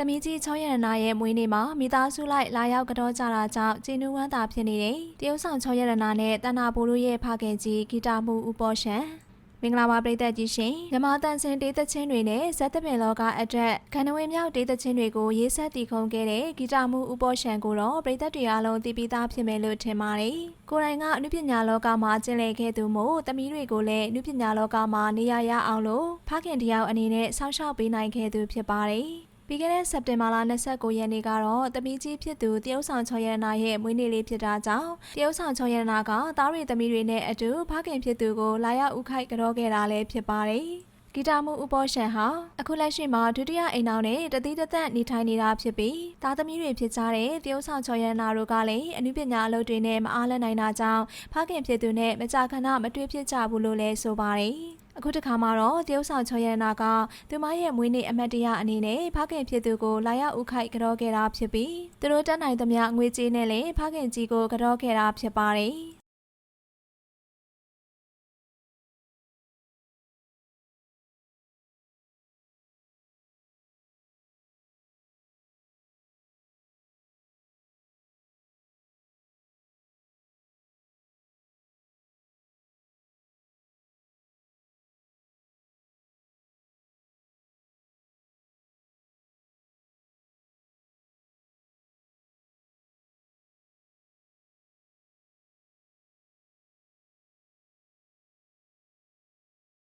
တမီကြီးချောရတနာရဲ့မွေးနေ့မှာမိသားစုလိုက်လာရောက်ကြောကြတာကြောင့်ကျေနူးဝမ်းသာဖြစ်နေတယ်။တရုတ်ဆောင်ချောရတနာနဲ့တဏ္ဍာဘိုးတို့ရဲ့ဖခင်ကြီးဂီတာမှုဦးပေါ်ရှန်မင်္ဂလာပါပရိသတ်ကြီးရှင်မြမတန်စင်ဒေးသချင်းတွေနဲ့ဇက်သပင်လောကအတွက်ခန္ဓဝင်မြောက်ဒေးသချင်းတွေကိုရေးဆက်တည်ခုံခဲ့တဲ့ဂီတာမှုဦးပေါ်ရှန်ကိုတော့ပရိသတ်တွေအားလုံးသိပြီးသားဖြစ်မယ်လို့ထင်ပါတယ်ကိုယ်တိုင်ကအနုပညာလောကမှာကျင့်လည်ခဲ့သူမို့တမီးတွေကိုလည်းအနုပညာလောကမှာနေရာရအောင်လို့ဖခင်တယောက်အနေနဲ့ဆောင်းရှောက်ပေးနိုင်ခဲ့သူဖြစ်ပါတယ် ပြီးခဲ့တဲ့စက်တင်ဘာလ29ရက်နေ့ကတော့တမီးကြီးဖြစ်သူတရုတ်ဆောင်ချောရတနာရဲ့မွေးနေ့လေးဖြစ်တာကြောင့်တရုတ်ဆောင်ချောရတနာကသားရီသမီးတွေနဲ့အတူဖခင်ဖြစ်သူကိုလာရောက်ဥခိုက်ကြောခဲ့တာလည်းဖြစ်ပါတယ်။ဂီတာမှုဥပောရှန်ဟာအခုလက်ရှိမှာဒုတိယအိမ်အောင်နဲ့တတိတသက်နေထိုင်နေတာဖြစ်ပြီးသားသမီးတွေဖြစ်ကြတဲ့တရုတ်ဆောင်ချောရတနာတို့ကလည်းအနုပညာအလုပ်တွေနဲ့မအားလပ်နိုင်တာကြောင့်ဖခင်ဖြစ်သူနဲ့မကြာခဏမတွေ့ဖြစ်ကြဘူးလို့လည်းဆိုပါတယ်။ အခုတစ်ခါမှာတော့တရုတ်ဆောင်ချောရတနာကသူမရဲ့မွေးနေ့အမတ်တရအနေနဲ့ဖခင်ဖြစ်သူကိုလာရောက်ဥခိုက်ကြောခဲ့တာဖြစ်ပြီးသူတို့တက်နိုင်သမျှငွေကြေးနဲ့လည်းဖခင်ကြီးကိုကြောခဲ့တာဖြစ်ပါတယ်။